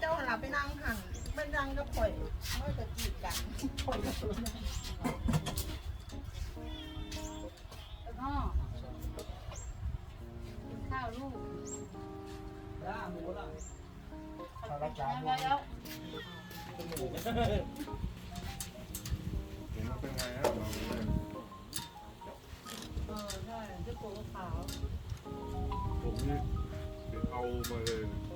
เจ้าหลับไปนั่งหันไปนั่งก็ปล่อยไม่จะจีบกันปล่อยกับตัวนั้นพ่อกินข้าวลูกย่าหมูละแล้วแล้วเป็นหมูเห็นมันเป็นไงฮะเราไม่ได้เออใช่จะโกขาวผมนี่เอามาเลย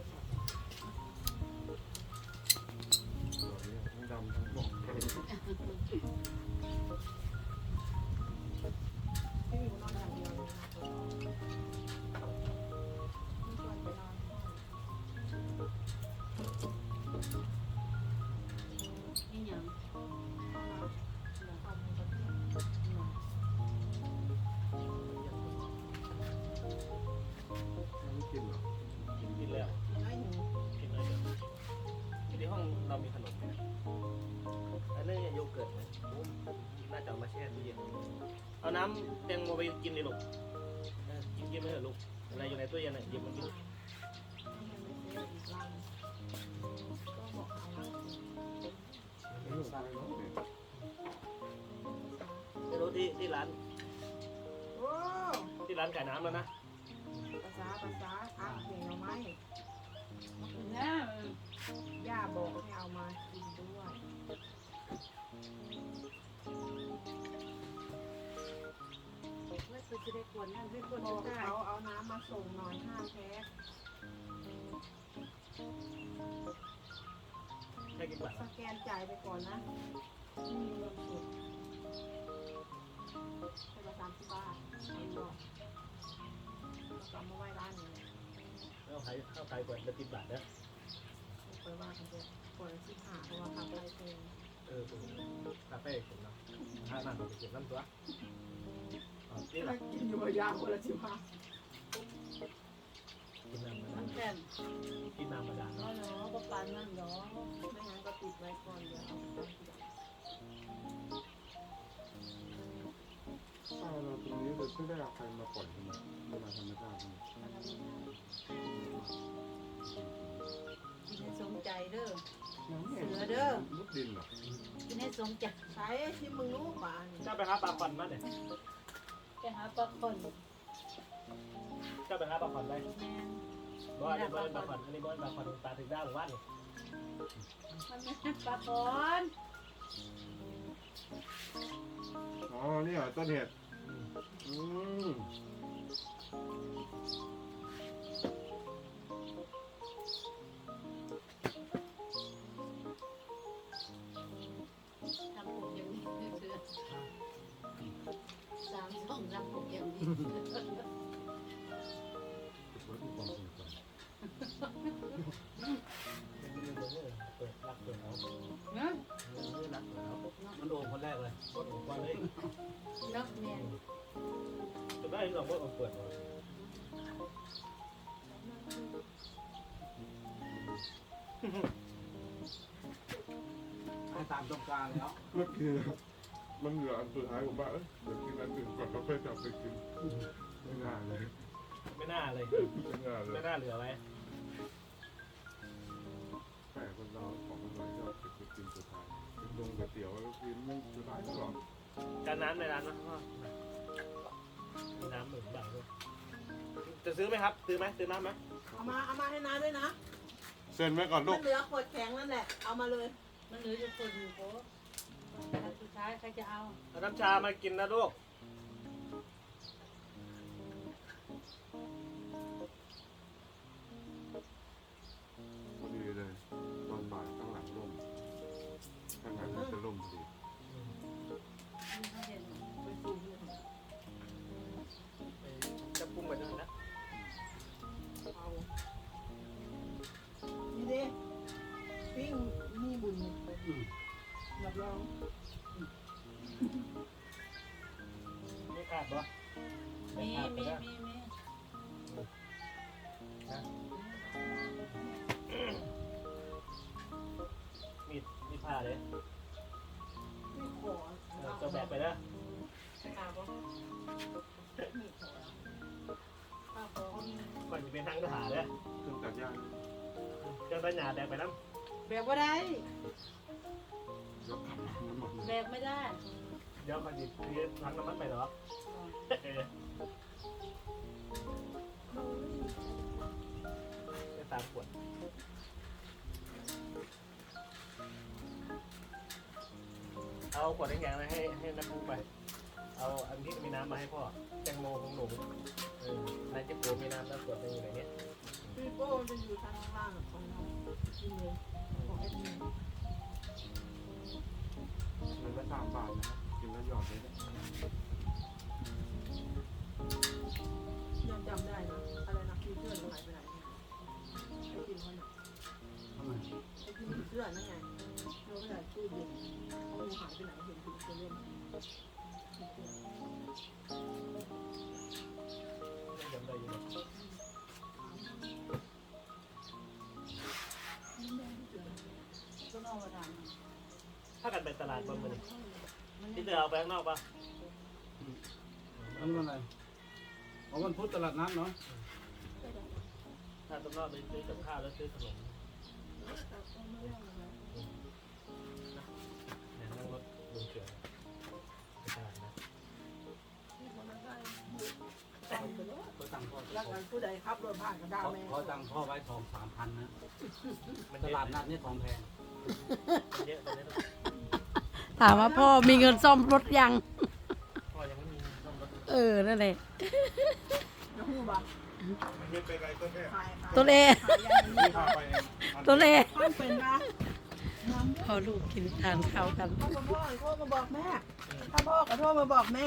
น้ำแตงโมไปกินเลยลูกเออกินกินไปเถอะลูกอะไรอยู่ในตู้เย็นน่ะหยิบมากินไม่ให้ไปซื้ออีกรังก็บอกเอาละไม่รู้สั่งเนาะเนี่ยไม่รู้ที่ที่ร้าน โอ้ที่ร้านขายน้ำแล้วนะ วนนั่นได้กวนบอกได้เขาเอาน้ำมาส่งหน่อยห้าแพ็คแค่กินก่อนสแกนจ่ายไปก่อนนะไม่มีเงินสดเป็นละสามสิบบาทไอ้บอกเราเอามาไหว้ร้านนี้เอาขายข้าวขายก่อนจะติดบาทนะไปว่ากันเลยคนละสิบหาเพราะว่าทำอะไรเพลงเออผมคาเฟ่ผมนะถ้านั่นผมจะเก็บน้ำตัว นี่แหละกินอยู่บยาคนละสิบห้ากินน้ำมามัดานแก่นกินน้ำมาดานน้อเนาะก็ปานนั่นเนาะไม่งั้นก็ติดไว้ก่อนเดี๋ยวเอาไปทำทีหลังถ้าเราตรงนี้เราไม่ได้เอาใครมาปล่อยใช่ไหมเวลาธรรมชาติใช่ไหมถ้าทำไม่ได้กินให้สมใจเด้อ เสือเด้อ มุดดินเหรอกินให้สมใจใช้ที่มึงรู้ป่ะนี่เจ้าไปหาปลาขวัญมาเนี่ย ไปหาปลาคนเจ้าไปหาปลาขวัญได้แม่นบ่อันนี้บ่เป็นปลาขวัญอันนี้บ่เป็นปลาขวัญปลาถึงได้หรือว่านี่มันไม่ใช่ปลาคอนอ๋อนี่เหรอต้นเหตุอืมทำผมอย่างนี้เชื่อ สามสองทำผมอย่างนี้เปิดความสนุกก่อนเป็นเรื่องเรื่องเปิดรักเปิดเอานะเรื่องรักเปิดเอามันโดนคนแรกเลยกดคนเลยนักแมนจะได้หรอกว่าเปิดมาให้ตามต้องการแล้วเมื่อ มันเหลืออันสุดท้ายผมว่าเอ้ยเดี๋ยวกินอันอื่นก่อนแล้วค่อยกลับไปกินไม่น่าเลยไม่น่าเลย ไม่น่าเลไม่ยน่าเหลือไว้แต่คนเราของมันน้อยชอบเก็บไปกินสุดท้ายกินลงก๋วยเตี๋ยวแล้วกินไม่สุดท้ายก็หรอกการน้ำในร้านนะพ่อมีน้ำหนึ่งบาทด้วยจะซื้อไหมครับ ซื้อไหมซื้อน้ำไหมเอามาเอามาให้น้าด้วยนะ เซ็นไว้ก่อนลูมักนเหลือขวดแข็งนั่นแหละ เอามาเลย มันเหลือจะคนอยู่โป๊อัน สุดท้ายใครจะเอาเอาน้ำชามากินนะลูก ก่อนจะเป็นทางทหารเลยเครื่องตัดหญ้าเจ้าได้หยาแดงไปน้แบบว่าได้ ยกขันน้ำมันแบบไม่ได้ำเดี๋ยวมันจะเทถังน้ำมันไปเหรอเออแค่สามขวดเอาขวดแดงๆนะให้ให้น้ำพุไป เอาอันที่มีน้ำมาให้พ่อแตงโมของหนูเออนายเจ๊ปูมีน้ำแล้วขวดหนึงอยู่ในเนี้ยพี่โป้จะอยู่ทางล่างของเราที่เลยของแอดมินมันละสามบาทนะกินแล้วหยอดเลยนะยังจำได้นะอะไรนะพี่เสื้อหนูหายไปไหนเนี่ยไอ้กินเขาเนี่ยทำไมไอ้กินเสื้อนั่นไงเราก็อยากตู้เย็นเขาหนูหายไปไหนเห็นผีเสื้อเล่น นอกกระดานถ้ากันไปตลาดบนมันนี่เดินเอาไปข้างนอกปะอันนี้วันอะไรอ๋อวันพุธตลาดนัดเนาะถ้าตำนอกไปซื้อกับข้าวแล้วซื้อขนมเนี่ยนั่งรถลุงเฉื่อยไปตลาดนะเขาตังค์พ่อแล้วกันผู้ใดขับรถผ่านก็ด่าเขาแม่เขาตังค์พ่อไว้ทองสามพันนะมันตเยอะลาดนัดนี่ทองแพงมัน เยอะตอนนี้ถามว่าพ่อมีเงินซ่อมรถยัง พ่อยังไม่มีซ่อมรถเออ นั่นแหละจะหู้บ่มันไม่เป็นไรก็แค่ขายขายตัวเล่ขายยังไงที่พาไปเองตัวเล่ท่านเป็นปะพอลูกกินทานข้าวกัน พ่อกับพ่อโทรมาบอกแม่ ถ้าพ่อก็โทรมาบอกแม่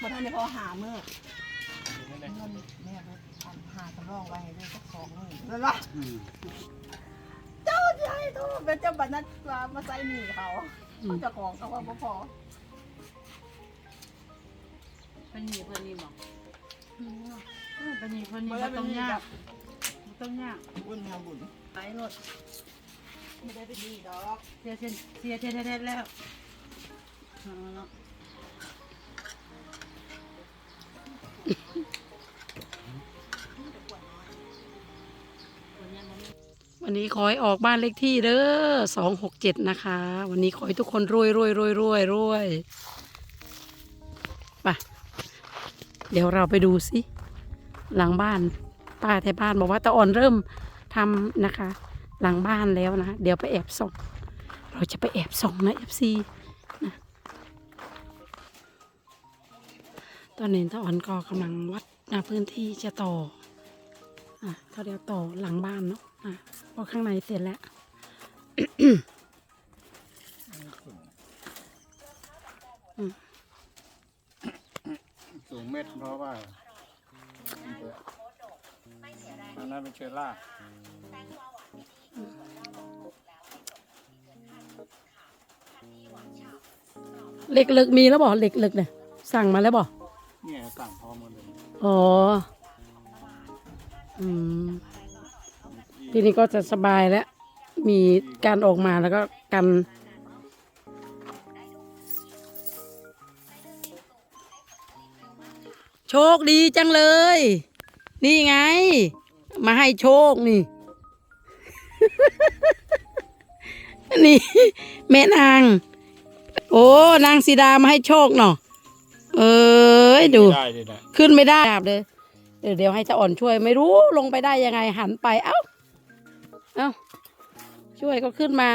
มาท่านในพ่อหาเมื่ออยู่นี่นะเงินแม่ก็หาสำรองไว้ให้ได้สักสองหมื่นแล้วล่ะอืมเจ้าใหญ่ โทรเป็นเจ้าบัตรนัดมามาใส่หนี้เขาเขาจะของเขาว่าบ่พอเพิ่นนี่เพิ่นนี่บอกเออเพิ่นนี่เพิ่นนี่บ่ต้องยากบ่ต้องยากบุญงาบุญไปรถไม่ได้เป็นหนี้ดอกเสียเสียเสียเทเทแล้วเอาเนาะ วันนี้ขอให้ออกบ้านเลขที่เด้อสองหกเจ็ดนะคะ วันนี้ขอให้ทุกคนรวยรวยรวยรวยรวยไปเดี๋ยวเราไปดูสิหลังบ้านป้าแถวบ้านบอกว่าตาอ่อนเริ่มทำนะคะ หลังบ้านแล้วนะเดี๋ยวไปแอบส่อง เราจะไปแอบส่องนะเอฟซีนะตอนนี้ตาอ่อนก็กำลังวัดนะพื้นที่จะต่ออะเขาเดี๋ยวต่อหลังบ้านเนาะอะ ราะข้างในเสร็จแล้วสูงเม็ดเพราะว่าอันนั้นเป็นเชื้อราเหล็กเหลึกมีแล้วบอกเหล็กเหลึกเนี่ยสั่งมาแล้วบอกเนี่ยสั่งพร้อมหมดเลยอ๋อ อืม ทีนี้ก็จะสบายแล้ว มีการออกมาแล้วก็กัน โชคดีจังเลย นี่ไง มาให้โชคนี่ นี่แม่นาง โอ้นางสีดามาให้โชคเนาะเอ้ยดูได้เลยนะขึ้นไม่ได้เลยเดี๋ยวเดี๋ยวให้ตาอ่อนช่วยไม่รู้ลงไปได้ยังไงหันไปเอ้า เอ้าช่วยก็ขึ้นมา